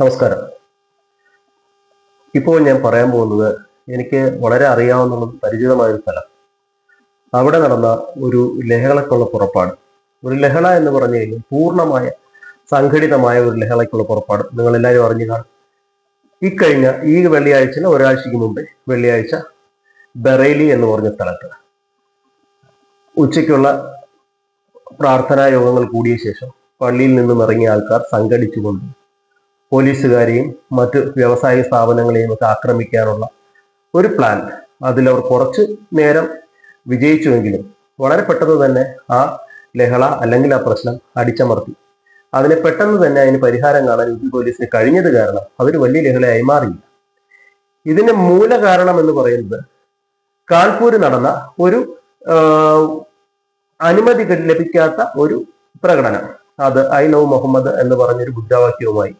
നമസ്കാരം. ഇപ്പോൾ ഞാൻ പറയാൻ പോകുന്നത് എനിക്ക് വളരെ അറിയാവുന്ന പരിചിതമായ ഒരു സ്ഥലം. അവിടെ നടന്ന ഒരു ലഹളക്കുള്ള പുറപ്പാട്. ഒരു ലഹള എന്ന് പറഞ്ഞു കഴിഞ്ഞാൽ പൂർണമായ സംഘടിതമായ ഒരു ലഹളക്കുള്ള പുറപ്പാട്. നിങ്ങൾ എല്ലാവരും അറിഞ്ഞു കാണും. ഇക്കഴിഞ്ഞ ഈ വെള്ളിയാഴ്ച ഒരാഴ്ചയ്ക്ക് മുമ്പേ വെള്ളിയാഴ്ച ബറേലി എന്ന് പറഞ്ഞ സ്ഥലത്ത് ഉച്ചയ്ക്കുള്ള പ്രാർത്ഥനാ യോഗങ്ങൾ കൂടിയ ശേഷം പള്ളിയിൽ നിന്നും ഇറങ്ങിയ ആൾക്കാർ സംഘടിച്ചുകൊണ്ട് പോലീസുകാരെയും മറ്റ് വ്യവസായ സ്ഥാപനങ്ങളെയും ഒക്കെ ആക്രമിക്കാനുള്ള ഒരു പ്ലാൻ അതിലവർ കുറച്ച് നേരം വിജയിച്ചുവെങ്കിലും വളരെ പെട്ടെന്ന് തന്നെ ആ ലഹള അല്ലെങ്കിൽ ആ പ്രശ്നം അടിച്ചമർത്തി. അതിനെ പെട്ടെന്ന് തന്നെ അതിന് പരിഹാരം കാണാൻ യു പി പോലീസിന് കഴിഞ്ഞത് കാരണം അതൊരു വലിയ ലഹളയായി മാറിയില്ല. ഇതിന്റെ മൂല കാരണം എന്ന് പറയുന്നത് കാൺപൂര് നടന്ന ഒരു അനുമതി ലഭിക്കാത്ത ഒരു പ്രകടനം. അത് ഐ ലവ് മുഹമ്മദ് എന്ന് പറഞ്ഞൊരു മുദ്രാവാക്യവുമായി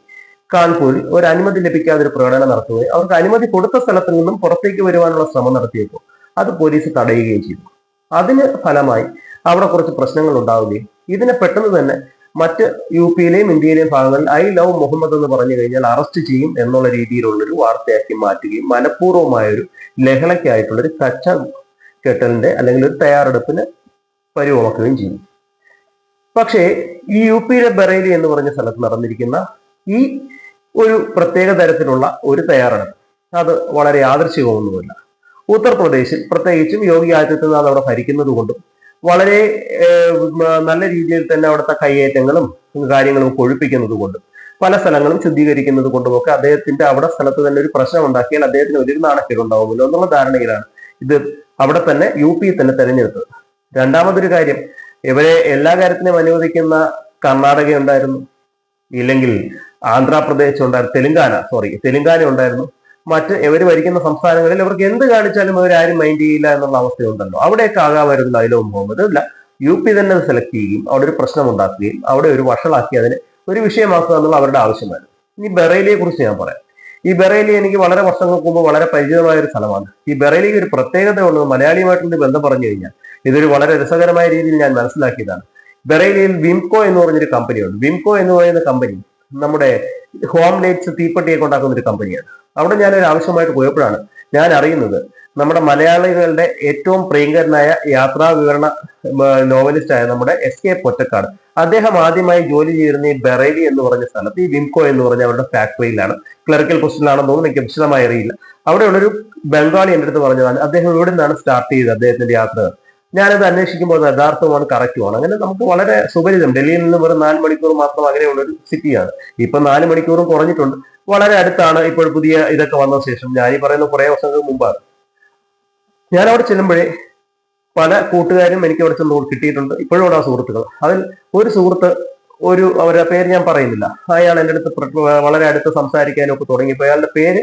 കാൺപൂരിൽ ഒരു അനുമതി ലഭിക്കാതെ ഒരു പ്രകടനം നടത്തുകയും അവർക്ക് അനുമതി കൊടുത്ത സ്ഥലത്തു നിന്നും പുറത്തേക്ക് വരുവാനുള്ള ശ്രമം നടത്തിയപ്പോൾ അത് പോലീസ് തടയുകയും ചെയ്തു. അതിന് ഫലമായി അവിടെ കുറച്ച് പ്രശ്നങ്ങൾ ഉണ്ടാവുകയും ഇതിനെ പെട്ടെന്ന് തന്നെ മറ്റ് യു പിയിലെയും ഇന്ത്യയിലെയും ഭാഗങ്ങളിൽ ഐ ലവ് മുഹമ്മദ് എന്ന് പറഞ്ഞു കഴിഞ്ഞാൽ അറസ്റ്റ് ചെയ്യും എന്നുള്ള രീതിയിലുള്ളൊരു വാർത്തയാക്കി മാറ്റുകയും മനഃപൂർവമായൊരു ലഹളയ്ക്കായിട്ടുള്ളൊരു കച്ച കെട്ടലിന്റെ അല്ലെങ്കിൽ ഒരു തയ്യാറെടുപ്പിന് പരിവമാക്കുകയും ചെയ്യും. പക്ഷേ ഈ യു പിയിലെ ബറേലി എന്ന് പറഞ്ഞ സ്ഥലത്ത് നടന്നിരിക്കുന്ന ഈ ഒരു പ്രത്യേക തരത്തിലുള്ള ഒരു തയ്യാറെടുപ്പ്. അത് വളരെ യാദൃശികമൊന്നുമില്ല ഉത്തർപ്രദേശിൽ പ്രത്യേകിച്ചും യോഗി ആദിത്യനാഥ് അവിടെ ഭരിക്കുന്നത് കൊണ്ടും വളരെ നല്ല രീതിയിൽ തന്നെ അവിടുത്തെ കയ്യേറ്റങ്ങളും കാര്യങ്ങളും കൊഴുപ്പിക്കുന്നത് കൊണ്ടും പല സ്ഥലങ്ങളും ശുദ്ധീകരിക്കുന്നത് കൊണ്ടുമൊക്കെ അദ്ദേഹത്തിന്റെ അവിടെ സ്ഥലത്ത് തന്നെ ഒരു പ്രശ്നം ഉണ്ടാക്കിയാൽ അദ്ദേഹത്തിന് ഒരു നാണക്കേട് ഉണ്ടാവുമല്ലോ എന്നുള്ള ധാരണയിലാണ് ഇത് അവിടെ തന്നെ യു പി തന്നെ തെരഞ്ഞെടുത്തത്. രണ്ടാമതൊരു കാര്യം ഇവരെ എല്ലാ കാര്യത്തിനും അനുവദിക്കുന്ന കർണാടക ഉണ്ടായിരുന്നു ഇല്ലെങ്കിൽ ആന്ധ്രാപ്രദേശ് ഉണ്ടായിരുന്നു തെലുങ്കാന സോറി തെലുങ്കാന ഉണ്ടായിരുന്നു. മറ്റ് ഇവർ ഭരിക്കുന്ന സംസ്ഥാനങ്ങളിൽ ഇവർക്ക് എന്ത് കാണിച്ചാലും അവർ ആരും മൈൻഡ് ചെയ്യില്ല എന്നുള്ള അവസ്ഥയുണ്ടല്ലോ. അവിടെയൊക്കെ ആകാമായിരുന്നു അതിലോ മുഹമ്മദ് അല്ല യു പി തന്നെ സെലക്ട് ചെയ്യുകയും അവിടെ ഒരു പ്രശ്നം ഉണ്ടാക്കുകയും അവിടെ ഒരു വഷളാക്കി അതിന് ഒരു വിഷയമാക്കുക എന്നുള്ള അവരുടെ ആവശ്യമായിരുന്നു ഇനി ബറേലിയെ കുറിച്ച് ഞാൻ പറയാം. ഈ ബറേലി എനിക്ക് വളരെ വർഷങ്ങൾക്ക് മുമ്പ് വളരെ പരിചിതമായ ഒരു സ്ഥലമാണ്. ഈ ബറേലിക്ക് ഒരു പ്രത്യേകത ഉള്ളത് മലയാളിയുമായിട്ടുള്ള ബന്ധം പറഞ്ഞു കഴിഞ്ഞാൽ ഇതൊരു വളരെ രസകരമായ രീതിയിൽ ഞാൻ മനസ്സിലാക്കിയതാണ്. ബറേലിയിൽ വിംകോ എന്ന് പറഞ്ഞൊരു കമ്പനിയുണ്ട് വിംകോ എന്ന് പറയുന്ന കമ്പനി നമ്മുടെ ഹോം ലൈറ്റ്സ് തീപ്പെട്ടിയൊക്കെ ഉണ്ടാക്കുന്ന ഒരു കമ്പനിയാണ് അവിടെ ഞാൻ ഒരു ആവശ്യമായിട്ട് പോയപ്പോഴാണ് ഞാൻ അറിയുന്നത് നമ്മുടെ മലയാളികളുടെ ഏറ്റവും പ്രിയങ്കരനായ യാത്രാ വിവരണ നോവലിസ്റ്റായ നമ്മുടെ എസ് കെ പൊറ്റക്കാട്. അദ്ദേഹം ആദ്യമായി ജോലി ചെയ്തിരുന്ന ഈ ബറേലി എന്ന് പറഞ്ഞ സ്ഥലത്ത് ഈ വിംകോ എന്ന് പറഞ്ഞ അവരുടെ ഫാക്ടറിയിലാണ് ക്ലറിക്കൽ പൊസിഷനിലാണെന്ന് തോന്നുന്നു എനിക്ക് വിശദമായി അറിയില്ല. അവിടെയുള്ളൊരു ബംഗാളി എന്റെ അടുത്ത് പറഞ്ഞതാണ് അദ്ദേഹം ഇവിടെ നിന്നാണ് സ്റ്റാർട്ട് ചെയ്തത് അദ്ദേഹത്തിന്റെ യാത്രകൾ ഞാനത് അന്വേഷിക്കുമ്പോൾ അത് യഥാർത്ഥമാണ് കറക്റ്റുമാണ് അങ്ങനെ നമുക്ക് വളരെ സുപരിതം ഡൽഹിയിൽ നിന്ന് വെറും നാല് മണിക്കൂർ മാത്രം അകലെയുള്ള ഒരു സിറ്റിയാണ്. ഇപ്പൊ നാല് മണിക്കൂറും കുറഞ്ഞിട്ടുണ്ട്. വളരെ അടുത്താണ് ഇപ്പോൾ പുതിയ ഇതൊക്കെ വന്ന ശേഷം. ഞാൻ ഈ പറയുന്ന കുറെ വർഷങ്ങൾക്ക് മുമ്പാണ്. ഞാൻ അവിടെ ചെല്ലുമ്പോഴേ പല കൂട്ടുകാരും എനിക്ക് അവിടെ ചെന്ന് കിട്ടിയിട്ടുണ്ട്. ഇപ്പോഴും ആ സുഹൃത്തുക്കൾ. അതിൽ ഒരു സുഹൃത്ത് ഒരു അവരുടെ പേര് ഞാൻ പറയുന്നില്ല. അയാൾ എന്റെ അടുത്ത് വളരെ അടുത്ത് സംസാരിക്കാനൊക്കെ തുടങ്ങിയപ്പോൾ അയാളുടെ പേര്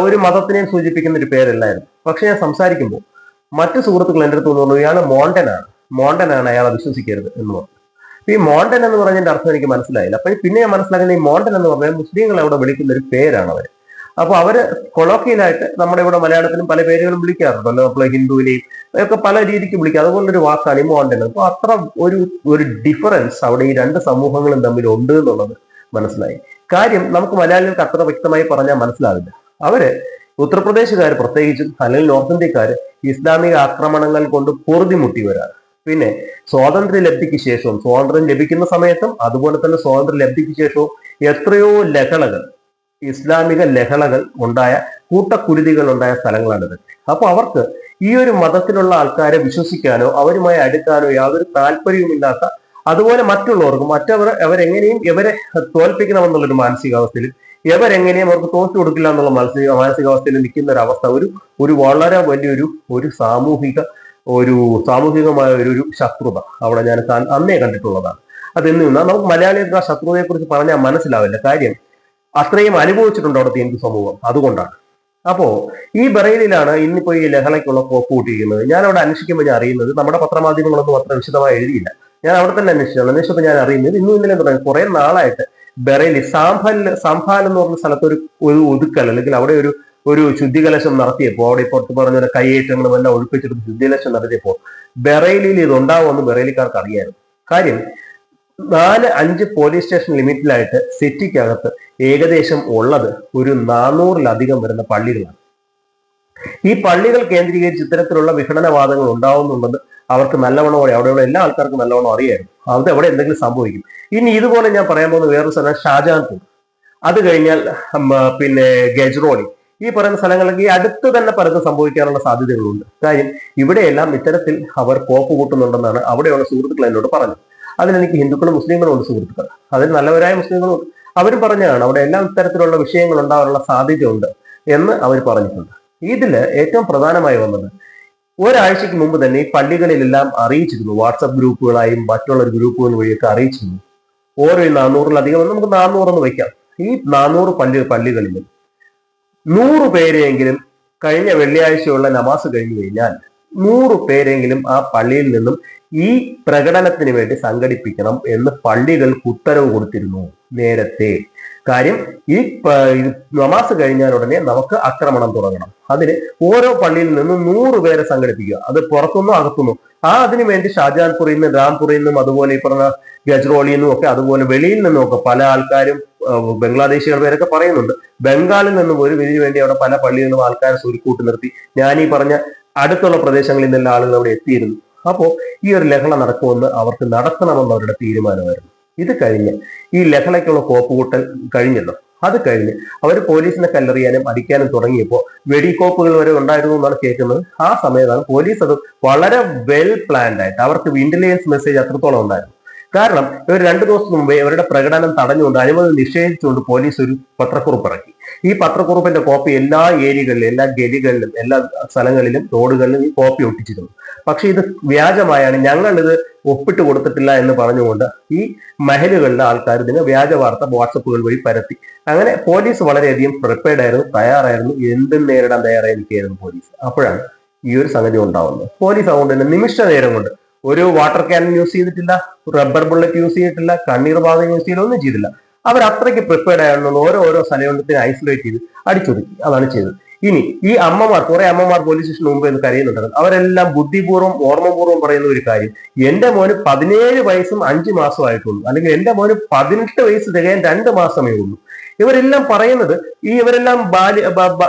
ഒരു മതത്തിനെയും സൂചിപ്പിക്കുന്ന ഒരു പേരല്ലായിരുന്നു. പക്ഷെ ഞാൻ സംസാരിക്കുമ്പോൾ മറ്റു സുഹൃത്തുക്കൾ എന്റെ അടുത്ത് പറഞ്ഞു ഇയാൾ മോണ്ടനാണ് മോണ്ടനാണ് അയാൾ വിശ്വസിക്കരുത് എന്ന് പറഞ്ഞു. ഈ മോണ്ടൻ എന്ന് പറഞ്ഞതിന്റെ അർത്ഥം എനിക്ക് മനസ്സിലായില്ല. അപ്പൊ പിന്നെ ഞാൻ മനസ്സിലാക്കുന്ന ഈ മോണ്ടൻ എന്ന് പറഞ്ഞാൽ മുസ്ലിങ്ങൾ അവിടെ വിളിക്കുന്ന ഒരു പേരാണ് അവർ. അപ്പൊ അവർ കൊളോക്കിയലായിട്ട് നമ്മുടെ ഇവിടെ മലയാളത്തിലും പല പേരുകളും വിളിക്കാറുണ്ടല്ലോ നമ്മൾ ഹിന്ദുവിനെയും ഒക്കെ പല രീതിക്ക് വിളിക്കുക അതുപോലൊരു വാക്കാണ് ഈ മോണ്ടൻ അപ്പൊ അത്ര ഒരു ഒരു ഡിഫറൻസ് അവിടെ ഈ രണ്ട് സമൂഹങ്ങളും തമ്മിൽ ഉണ്ട് എന്നുള്ളത് മനസ്സിലായി. കാര്യം നമുക്ക് മലയാളികൾക്ക് അത്ര വ്യക്തമായി പറഞ്ഞാൽ മനസ്സിലാവില്ല. അവർ ഉത്തർപ്രദേശുകാർ പ്രത്യേകിച്ചും അല്ലെങ്കിൽ നോർത്ത് ഇന്ത്യക്കാർ ഇസ്ലാമിക ആക്രമണങ്ങൾ കൊണ്ട് പൊറുതിമുട്ടിയവരാണ്. പിന്നെ സ്വാതന്ത്ര്യ ലബ്ധിക്ക് ശേഷവും സ്വാതന്ത്ര്യം ലഭിക്കുന്ന സമയത്തും അതുപോലെ തന്നെ സ്വാതന്ത്ര്യ ലബ്ധിക്ക് ശേഷവും എത്രയോ ലഹളകൾ ഇസ്ലാമിക ലഹളകൾ ഉണ്ടായ കൂട്ടക്കുരുതികൾ ഉണ്ടായ സ്ഥലങ്ങളാണിത് അപ്പൊ അവർക്ക് ഈ ഒരു മതത്തിലുള്ള ആൾക്കാരെ വിശ്വസിക്കാനോ അവരുമായി അടുക്കാനോ യാതൊരു താല്പര്യവുമില്ലാത്ത അതുപോലെ മറ്റുള്ളവർക്കും മറ്റവർ അവരെങ്ങനെയും ഇവരെ തോൽപ്പിക്കണമെന്നുള്ളൊരു മാനസികാവസ്ഥയിൽ ഇവരെങ്ങനെയും അവർക്ക് തോറ്റു കൊടുക്കില്ല എന്നുള്ള മാനസിക മാനസികാവസ്ഥയിൽ നിൽക്കുന്ന ഒരു അവസ്ഥ ഒരു ഒരു വളരെ വലിയൊരു ഒരു സാമൂഹിക ഒരു സാമൂഹികമായ ഒരു ഒരു ശത്രുത അവിടെ ഞാൻ അന്നേ കണ്ടിട്ടുള്ളതാണ്. അത് എന്ന് നിന്നാൽ നമുക്ക് മലയാളികൾക്ക് ആ ശത്രുതയെ കുറിച്ച് പറഞ്ഞാൽ മനസ്സിലാവില്ല. കാര്യം അത്രയും അനുഭവിച്ചിട്ടുണ്ട് അവിടുത്തെ ഹിന്ദു സമൂഹം. അതുകൊണ്ടാണ്. അപ്പോ ഈ ബറയിലാണ് ഇന്നിപ്പോ ഈ ലഹളയ്ക്കുള്ള പോക്ക് കൂട്ടിയിരിക്കുന്നത്. ഞാൻ അവിടെ അന്വേഷിക്കുമ്പോൾ ഞാൻ അറിയുന്നത് നമ്മുടെ പത്രമാധ്യമങ്ങളൊന്നും അത്ര വിശദമായി എഴുതിയില്ല. ഞാൻ അവിടെ തന്നെ അന്വേഷിച്ചു അന്വേഷിച്ചപ്പോൾ ഞാൻ അറിയുന്നത് ഇന്നും ഇന്നലെ തുടങ്ങി. കുറെ നാളായിട്ട് ബറേലി സാംഫൽ സാംഫാൽ എന്ന് പറഞ്ഞ സ്ഥലത്ത് ഒരു ഒരു ഒതുക്കൽ അല്ലെങ്കിൽ അവിടെ ഒരു ഒരു ശുദ്ധികലശം നടത്തിയപ്പോൾ അവിടെ പുറത്ത് പറഞ്ഞ കൈയേറ്റങ്ങളും എല്ലാം ഒഴിപ്പിച്ചിട്ട് ശുദ്ധികലശം നടത്തിയപ്പോൾ ബറേലിയിൽ ഇത് ഉണ്ടാവുമെന്ന് ബറേലിക്കാർക്ക് അറിയായിരുന്നു. കാര്യം നാല് അഞ്ച് പോലീസ് സ്റ്റേഷൻ ലിമിറ്റിലായിട്ട് സിറ്റിക്കകത്ത് ഏകദേശം ഉള്ളത് ഒരു നാനൂറിലധികം വരുന്ന പള്ളികളാണ്. ഈ പള്ളികൾ കേന്ദ്രീകരിച്ച് ഇത്തരത്തിലുള്ള വിഘടനവാദങ്ങൾ ഉണ്ടാവുന്നുണ്ടെന്ന് അവർക്ക് നല്ലവണ്ണമോടെ അവിടെയുള്ള എല്ലാ ആൾക്കാർക്കും നല്ലവണ്ണം അറിയായിരുന്നു. അത് എവിടെ എന്തെങ്കിലും സംഭവിക്കും. ഇനി ഇതുപോലെ ഞാൻ പറയാൻ പോകുന്ന വേറൊരു സ്ഥലം ഷാജാൻപൂർ അത് കഴിഞ്ഞാൽ പിന്നെ ഗജ്റോളി. ഈ പറയുന്ന സ്ഥലങ്ങളിലേക്ക് ഈ അടുത്ത് തന്നെ പലതും സംഭവിക്കാനുള്ള സാധ്യതകളുണ്ട്. കാര്യം ഇവിടെയെല്ലാം ഇത്തരത്തിൽ അവർ കോപ്പ് കൂട്ടുന്നുണ്ടെന്നാണ് അവിടെയുള്ള സുഹൃത്തുക്കൾ എന്നോട് പറഞ്ഞത്. അതിലെനിക്ക് ഹിന്ദുക്കളും മുസ്ലിങ്ങളും ഉണ്ട് സുഹൃത്തുക്കൾ. അതിൽ നല്ലവരായ മുസ്ലിങ്ങളും ഉണ്ട്. അവരും പറഞ്ഞതാണ് അവിടെ എല്ലാ ഇത്തരത്തിലുള്ള വിഷയങ്ങൾ ഉണ്ടാകാനുള്ള സാധ്യതയുണ്ട് എന്ന് അവർ പറഞ്ഞിട്ടുണ്ട്. ഇതിൽ ഏറ്റവും പ്രധാനമായി വന്നത് ഒരാഴ്ചക്ക് മുമ്പ് തന്നെ പള്ളികളിലെല്ലാം അറിയിച്ചിരുന്നു. വാട്സപ്പ് ഗ്രൂപ്പുകളായും മറ്റുള്ള ഗ്രൂപ്പുകൾ വഴിയൊക്കെ അറിയിച്ചിരുന്നു. ഓരോ നാനൂറിലധികം നമുക്ക് നാനൂറെന്ന് വയ്ക്കാം. ഈ നാനൂറ് പള്ളി പള്ളികളിലും നൂറ് പേരെയെങ്കിലും കഴിഞ്ഞ വെള്ളിയാഴ്ചയുള്ള നമാസ് കഴിഞ്ഞു കഴിഞ്ഞാൽ നൂറ് പേരെങ്കിലും ആ പള്ളിയിൽ നിന്നും ഈ പ്രകടനത്തിന് വേണ്ടി സംഘടിപ്പിക്കണം എന്ന് പള്ളികൾക്ക് ഉത്തരവ് കൊടുത്തിരുന്നു നേരത്തെ. കാര്യം ഈ നമാസ് കഴിഞ്ഞാൽ ഉടനെ നമുക്ക് ആക്രമണം തുടങ്ങണം. അതിന് ഓരോ പള്ളിയിൽ നിന്നും നൂറ് പേരെ സംഘടിപ്പിക്കുക. അത് പുറത്തുനിന്നും അകത്തുനിന്നും. ആ അതിനു വേണ്ടി ഷാജാൻപുറിൽ നിന്നും രാംപുറിൽ നിന്നും അതുപോലെ ഈ പറഞ്ഞ ഗജ്റോളിൽ നിന്നും ഒക്കെ അതുപോലെ വെളിയിൽ നിന്നും ഒക്കെ പല ആൾക്കാരും ബംഗ്ലാദേശികൾ പേരൊക്കെ പറയുന്നുണ്ട്. ബംഗാളിൽ നിന്നും ഒരു ഇതിനു വേണ്ടി അവിടെ പല പള്ളികളിലും ആൾക്കാരെ സുരുക്കൂട്ടി നിർത്തി. ഞാൻ ഈ പറഞ്ഞ അടുത്തുള്ള പ്രദേശങ്ങളിൽ നിന്നുള്ള ആളുകൾ അവിടെ എത്തിയിരുന്നു. അപ്പോൾ ഈ ഒരു ലഹള നടക്കുമെന്ന് അവർക്ക് നടത്തണമെന്ന് അവരുടെ തീരുമാനമായിരുന്നു. ഇത് കഴിഞ്ഞ് ഈ ലഹളയ്ക്കുള്ള കോപ്പുകൂട്ടൽ കഴിഞ്ഞല്ലോ. അത് കഴിഞ്ഞ് അവർ പോലീസിനെ കല്ലെറിയാനും അടിക്കാനും തുടങ്ങിയപ്പോൾ വെടിക്കോപ്പുകൾ വരെ ഉണ്ടായിരുന്നു എന്നാണ് കേൾക്കുന്നത്. ആ സമയത്താണ് പോലീസ് അത് വളരെ വെൽ പ്ലാൻഡ് ആയിട്ട് അവർക്ക് ഇന്റലിജൻസ് മെസ്സേജ് അത്രത്തോളം ഉണ്ടായിരുന്നു. കാരണം ഇവർ രണ്ടു ദിവസം മുമ്പേ ഇവരുടെ പ്രകടനം തടഞ്ഞുകൊണ്ട് അനുമതി നിഷേധിച്ചുകൊണ്ട് പോലീസ് ഒരു പത്രക്കുറിപ്പ് ഇറക്കി. ഈ പത്രക്കുറിപ്പിന്റെ കോപ്പി എല്ലാ ഏരിയകളിലും എല്ലാ ഗലികളിലും എല്ലാ സ്ഥലങ്ങളിലും റോഡുകളിലും ഈ കോപ്പി ഒട്ടിച്ചിരുന്നു. പക്ഷെ ഇത് വ്യാജമായാണ്. ഞങ്ങൾ ഇത് ഒപ്പിട്ട് കൊടുത്തിട്ടില്ല എന്ന് പറഞ്ഞുകൊണ്ട് ഈ മഹലുകളിലെ ആൾക്കാർ ഇതിന് വ്യാജ വാർത്ത വാട്സപ്പുകൾ വഴി പരത്തി. അങ്ങനെ പോലീസ് വളരെയധികം പ്രിപ്പയർഡ് ആയിരുന്നു തയ്യാറായിരുന്നു. എന്തും നേരിടാൻ തയ്യാറായിരിക്കുകയായിരുന്നു പോലീസ്. അപ്പോഴാണ് ഈ ഒരു സംഗതി ഉണ്ടാവുന്നത്. പോലീസ് അതുകൊണ്ട് തന്നെ നിമിഷ നേരം കൊണ്ട് ഒരു വാട്ടർ ക്യാനൻ യൂസ് ചെയ്തിട്ടില്ല റബ്ബർ ബുള്ളറ്റ് യൂസ് ചെയ്തിട്ടില്ല കണ്ണീർ ബാധം യൂസ് ചെയ്തില്ല ഒന്നും ചെയ്തില്ല. അവർ അത്രയ്ക്ക് പ്രിപ്പയർഡ് ആയുള്ളൂ ഓരോ ഓരോ സ്ഥലത്തിന് ഐസൊലേറ്റ് ചെയ്ത് അടിച്ചൊതുക്കി. അതാണ് ചെയ്തത്. ഇനി ഈ അമ്മമാർ കുറെ അമ്മമാർ പോലീസ് സ്റ്റേഷന് മുമ്പ് എന്ന് കരയുന്നുണ്ടായിരുന്നു. അവരെല്ലാം ബുദ്ധിപൂർവം ഓർമ്മപൂർവം പറയുന്ന ഒരു കാര്യം. എന്റെ മോന് പതിനേഴ് വയസ്സും അഞ്ചു മാസം ആയിട്ടുള്ളൂ. അല്ലെങ്കിൽ എന്റെ മോന് പതിനെട്ട് വയസ്സ് തികയാൻ രണ്ട് മാസമേ ഉള്ളൂ. ഇവരെല്ലാം പറയുന്നത് ഈ ഇവരെല്ലാം ബാല്യ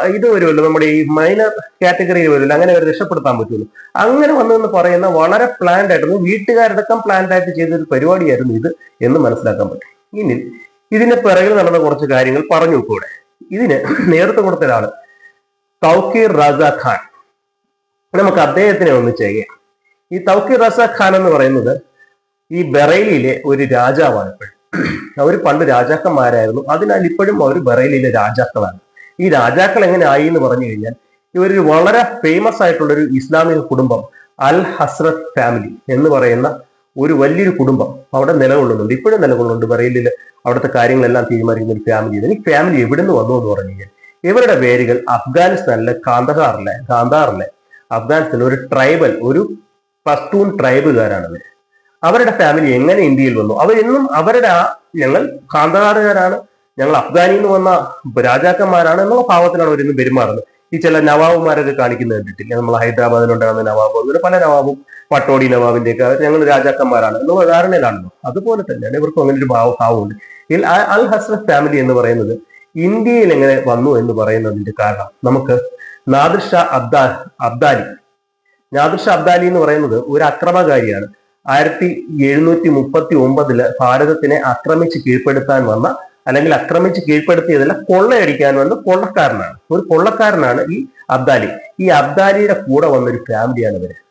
ഇത് വരുമല്ലോ. നമ്മുടെ ഈ മൈനർ കാറ്റഗറിയിൽ വരുമല്ലോ. അങ്ങനെ അവർ രക്ഷപ്പെടുത്താൻ പറ്റുള്ളൂ. അങ്ങനെ വന്നെന്ന് പറയുന്ന വളരെ പ്ലാൻഡ് ആയിരുന്നു വീട്ടുകാരടക്കം പ്ലാൻഡ് ആയിട്ട് ചെയ്തൊരു പരിപാടിയായിരുന്നു ഇത് എന്ന് മനസ്സിലാക്കാൻ പറ്റും. ഇനി ഇതിന് പിറകിൽ നടന്ന കുറച്ച് കാര്യങ്ങൾ പറഞ്ഞു കൂടെ. ഇതിന് നേതൃത്വം കൊടുത്ത ഒരാൾ തൗക്കീർ റസ ഖാൻ. നമുക്ക് അദ്ദേഹത്തിനെ ഒന്ന് ചെയ്യാം. ഈ തൗക്കീർ റസ ഖാൻ എന്ന് പറയുന്നത് ഈ ബറേലിയിലെ ഒരു രാജാവാണ് ഇപ്പോഴും. അവർ പണ്ട് രാജാക്കന്മാരായിരുന്നു. അതിനാൽ ഇപ്പോഴും അവർ ബറേലിയിലെ രാജാക്കളാണ്. ഈ രാജാക്കൾ എങ്ങനെ ആയി എന്ന് പറഞ്ഞു കഴിഞ്ഞാൽ ഇവരൊരു വളരെ ഫേമസ് ആയിട്ടുള്ള ഒരു ഇസ്ലാമിക കുടുംബം അൽ ഹസ്രത് ഫാമിലി എന്ന് പറയുന്ന ഒരു വലിയൊരു കുടുംബം അവിടെ നിലകൊള്ളുന്നുണ്ട്. ഇപ്പോഴും നിലകൊള്ളുന്നുണ്ട്. ബറയിലിൽ അവിടുത്തെ കാര്യങ്ങളെല്ലാം തീരുമാനിക്കുന്ന ഒരു ഫാമിലി ഈ ഫാമിലി എവിടെ നിന്ന് വന്നു എന്ന് പറഞ്ഞു കഴിഞ്ഞാൽ ഇവരുടെ പേരുകൾ അഫ്ഗാനിസ്ഥാനിലെ കാന്തഹാറിലെ കാന്താറിലെ അഫ്ഗാനിസ്ഥാനിലെ ഒരു ട്രൈബൽ ഒരു പസ്തൂൺ ട്രൈബുകാരാണ് അവരുടെ ഫാമിലി എങ്ങനെ ഇന്ത്യയിൽ വന്നു? അവരെന്നും അവരുടെ ആ ഞങ്ങൾ കാന്തഹാറുകാരാണ് ഞങ്ങൾ അഫ്ഗാനിൽ നിന്ന് വന്ന രാജാക്കന്മാരാണ് എന്നുള്ള ഭാവത്തിലാണ് അവരിന്ന് പെരുമാറുന്നത്. ഈ ചില നവാബുമാരൊക്കെ കാണിക്കുന്നത് കണ്ടിട്ടില്ല? നമ്മൾ ഹൈദരാബാദിലുണ്ടാകുന്ന നവാബ് അങ്ങനെ പല നവാബും പട്ടോടി നവാബിന്റെ ഒക്കെ ഞങ്ങൾ രാജാക്കന്മാരാണ്. എന്നുള്ള ധാരണയിലാണല്ലോ അതുപോലെ തന്നെയാണ് ഇവർക്കും അങ്ങനെ ഒരു ഭാവ ഭാവമുണ്ട്. അൽ ഹസ്രത്ത് ഫാമിലി എന്ന് പറയുന്നത് ഇന്ത്യയിൽ എങ്ങനെ വന്നു എന്ന് പറയുന്നതിന്റെ കാരണം നമുക്ക് നാദിർ അബ്ദാ അബ്ദാലി. നാദിർ അബ്ദാലി എന്ന് പറയുന്നത് ഒരു അക്രമകാരിയാണ്. ആയിരത്തി എഴുന്നൂറ്റി മുപ്പത്തി ഒമ്പതിൽ ഭാരതത്തിനെ ആക്രമിച്ച് കീഴ്പ്പെടുത്താൻ വന്ന അല്ലെങ്കിൽ ആക്രമിച്ച് കീഴ്പ്പെടുത്തിയതല്ല കൊള്ളയടിക്കാൻ വന്ന കൊള്ളക്കാരനാണ്. ഒരു കൊള്ളക്കാരനാണ് ഈ അബ്ദാലി. ഈ അബ്ദാലിയുടെ കൂടെ വന്നൊരു ഫാമിലിയാണ് ഇവർ.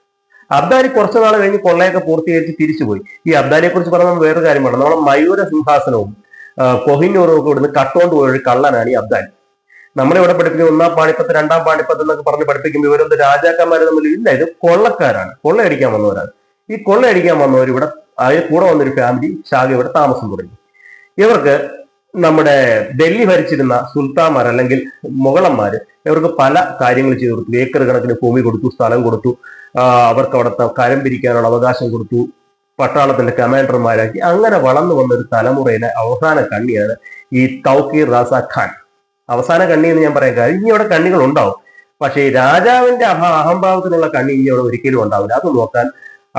അബ്ദാലി കുറച്ചു നാൾ കഴിഞ്ഞ് കൊള്ളയൊക്കെ പൂർത്തീകരിച്ച് തിരിച്ചുപോയി. ഈ അബ്ദാലിയെ കുറിച്ച് പറഞ്ഞാൽ വേറൊരു കാര്യമാണ് നമ്മളെ മയൂര സിംഹാസനവും കൊഹിന്നൂറും ഒക്കെ ഇവിടുന്ന് കട്ടുകൊണ്ട് പോയ ഒരു കള്ളനാണ് ഈ അബ്ദാലി നമ്മളിവിടെ പഠിപ്പിക്കുന്ന ഒന്നാം പാണിപ്പത്ത് രണ്ടാം പാണിപ്പത്ത് എന്നൊക്കെ പറഞ്ഞ് പഠിപ്പിക്കുമ്പോൾ ഇവരൊന്നും രാജാക്കന്മാർ തമ്മിൽ ഇല്ല. ഇത് കൊള്ളക്കാരാണ്. കൊള്ളയടിക്കാൻ വന്നവരാണ്. ഈ കൊള്ളയടിക്കാൻ വന്നവർ ഇവിടെ അതിൽ കൂടെ വന്നൊരു ഫാമിലി ഷാഗ് ഇവിടെ താമസം തുടങ്ങി. ഇവർക്ക് നമ്മുടെ ഡൽഹി ഭരിച്ചിരുന്ന സുൽത്താൻമാർ അല്ലെങ്കിൽ മുഗളന്മാർ ഇവർക്ക് പല കാര്യങ്ങൾ ചെയ്തു കൊടുത്തു. ഏക്കർ കണക്കിന് ഭൂമി കൊടുത്തു സ്ഥലം കൊടുത്തു. അവർക്ക് അവിടുത്തെ കരം പിരിക്കാനുള്ള അവകാശം കൊടുത്തു. പട്ടാളത്തിന്റെ കമാൻഡർമാരാക്കി. അങ്ങനെ വളർന്നു വന്ന ഒരു തലമുറയിലെ അവസാന കണ്ണിയാണ് ഈ തൗക്കീർ റാസ ഖാൻ. അവസാന കണ്ണി എന്ന് ഞാൻ പറയാൻ കാര്യം ഇനി അവിടെ കണ്ണികൾ ഉണ്ടാവും പക്ഷേ രാജാവിന്റെ അഹ അഹംഭാവത്തിനുള്ള കണ്ണി ഇനി അവിടെ ഒരിക്കലും ഉണ്ടാവില്ല. അത് നോക്കാൻ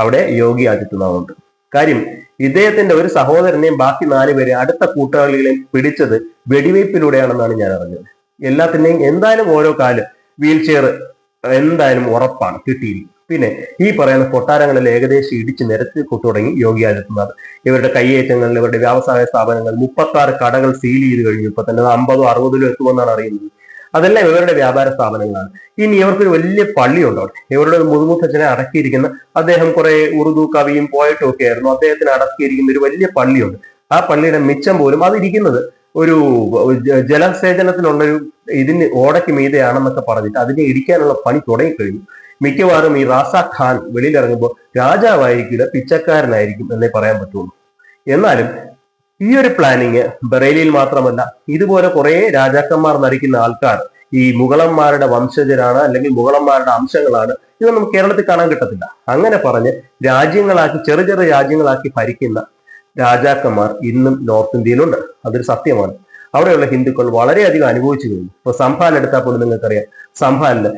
അവിടെ യോഗി ആദിത്യനാഥുണ്ട്. കാര്യം ഇദ്ദേഹത്തിന്റെ ഒരു സഹോദരനെയും ബാക്കി നാലുപേരെ അടുത്ത കൂട്ടാളികളെയും പിടിച്ചത് വെടിവയ്പ്പിലൂടെയാണെന്നാണ് ഞാൻ അറിഞ്ഞത്. എല്ലാത്തിന്റെയും എന്തായാലും ഓരോ കാലം വീൽ ചെയർ എന്തായാലും ഉറപ്പാണ് കിട്ടിയിരിക്കും പിന്നെ ഈ പറയുന്ന കൊട്ടാരങ്ങളിൽ ഏകദേശം ഇടിച്ച് നിരത്തി തുടങ്ങി യോഗി ആദിത്യനാഥ്. ഇവരുടെ കയ്യേറ്റങ്ങളിൽ ഇവരുടെ വ്യവസായ സ്ഥാപനങ്ങൾ മുപ്പത്തി ആറ് കടകൾ സീൽ ചെയ്ത് കഴിഞ്ഞു. ഇപ്പൊ തന്നെ അമ്പതോ അറുപതിലോ എത്തുമെന്നാണ് അറിയുന്നത്. അതെല്ലാം ഇവരുടെ വ്യാപാര സ്ഥാപനങ്ങളാണ്. ഇനി ഇവർക്കൊരു വലിയ പള്ളിയുണ്ട് അവിടെ. ഇവരുടെ ഒരു മുതുമുത്തച്ഛനെ അടക്കിയിരിക്കുന്ന അദ്ദേഹം കുറെ ഉറുദു കവിയും പോയിട്ടും ഒക്കെ ആയിരുന്നു. അദ്ദേഹത്തിന് അടക്കിയിരിക്കുന്ന ഒരു വലിയ പള്ളിയുണ്ട്. ആ പള്ളിയുടെ മിച്ചം പോലും അതിരിക്കുന്നത് ഒരു ജലസേചനത്തിനുള്ളൊരു ഇതിന് ഓടയ്ക്ക് മീതെയാണെന്നൊക്കെ പറഞ്ഞിട്ട് അതിനെ ഇടിക്കാനുള്ള പണി തുടങ്ങിക്കഴിഞ്ഞു. മിക്കവാറും ഈ റാസ ഖാൻ വെളിയിലിറങ്ങുമ്പോൾ രാജാവായിരിക്കില്ല പിച്ചക്കാരനായിരിക്കും എന്നേ പറയാൻ പറ്റുള്ളൂ. എന്നാലും ഈ ഒരു പ്ലാനിങ് ബറേലിയിൽ മാത്രമല്ല ഇതുപോലെ കുറെ രാജാക്കന്മാർ നരിക്കുന്ന ആൾക്കാർ ഈ മുഗളന്മാരുടെ വംശജരാണ് അല്ലെങ്കിൽ മുഗളന്മാരുടെ അംശങ്ങളാണ് ഇതൊന്നും കേരളത്തിൽ കാണാൻ കിട്ടത്തില്ല. അങ്ങനെ പറഞ്ഞ് രാജ്യങ്ങളാക്കി ചെറു ചെറു രാജ്യങ്ങളാക്കി ഭരിക്കുന്ന രാജാക്കന്മാർ ഇന്നും നോർത്ത് ഇന്ത്യയിലുണ്ട്. അതൊരു സത്യമാണ്. അവിടെയുള്ള ഹിന്ദുക്കൾ വളരെയധികം അനുഭവിച്ചു കഴിഞ്ഞു. ഇപ്പൊ സംഭാൽ എടുത്താൽ പോലും നിങ്ങൾക്കറിയാം. സംഭാലിൽ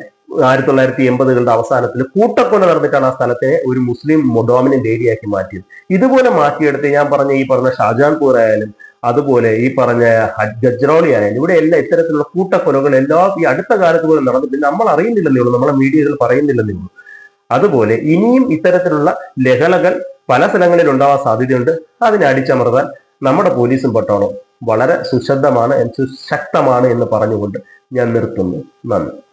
ആയിരത്തി തൊള്ളായിരത്തി എൺപതുകളുടെ അവസാനത്തിൽ കൂട്ടക്കൊല നടന്നിട്ടാണ് ആ സ്ഥലത്തെ ഒരു മുസ്ലിം ഡോമിനന്റ് ഏരിയ ആക്കി മാറ്റിയത്. ഇതുപോലെ മാറ്റിയെടുത്ത് ഞാൻ പറഞ്ഞ ഈ പറഞ്ഞ ഷാജാൻപൂർ ആയാലും അതുപോലെ ഈ പറഞ്ഞ ഗജ്റോളി ആയാലും ഇവിടെ എല്ലാ ഇത്തരത്തിലുള്ള കൂട്ടക്കൊലകൾ എല്ലാം ഈ അടുത്ത കാലത്ത് പോലും നടന്നിട്ട് നമ്മൾ അറിയുന്നില്ലെന്നേ ഉള്ളൂ നമ്മളെ മീഡിയകൾ പറയുന്നില്ലെന്നേ ഉള്ളൂ. അതുപോലെ ഇനിയും ഇത്തരത്തിലുള്ള ലഹളകൾ പല സ്ഥലങ്ങളിൽ ഉണ്ടാവാൻ സാധ്യതയുണ്ട്. അതിനെ അടിച്ചമർത്താൻ നമ്മുടെ പോലീസും പട്ടാളവും വളരെ സുശബ്ദമാണ് ശക്തമാണ് എന്ന് പറഞ്ഞുകൊണ്ട് ഞാൻ നിർത്തുന്നു. നന്ദി.